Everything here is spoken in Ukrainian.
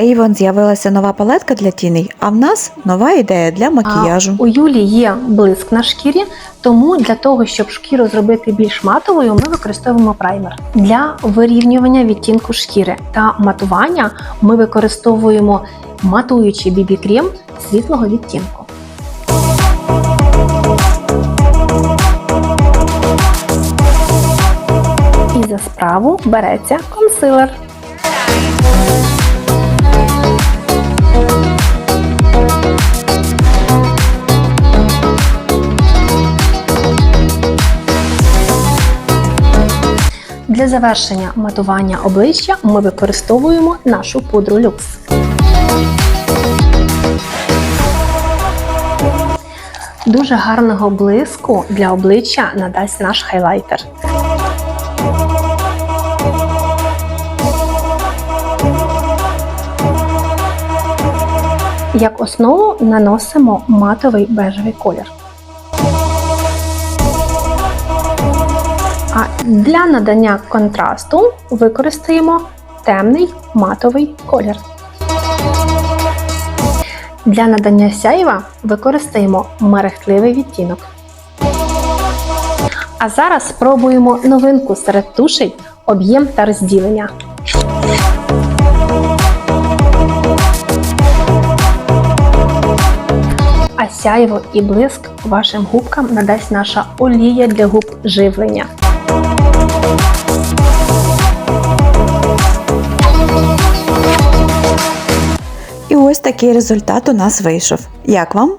Avon з'явилася нова палетка для тіней, а в нас нова ідея для макіяжу. А у Юлі є блиск на шкірі, тому для того, щоб шкіру зробити більш матовою, ми використовуємо праймер. Для вирівнювання відтінку шкіри та матування ми використовуємо матуючий бібі-крем світлого відтінку. І за справу береться консилер. Для завершення матування обличчя ми використовуємо нашу пудру люкс. Дуже гарного блиску для обличчя надасть наш хайлайтер. Як основу наносимо матовий бежевий колір. А для надання контрасту використаємо темний матовий колір. Для надання сяйва використаємо мерехтливий відтінок. А зараз спробуємо новинку серед тушей об'єм та розділення. А сяйво і блиск вашим губкам надасть наша олія для губ живлення. Такий результат у нас вийшов. Як вам?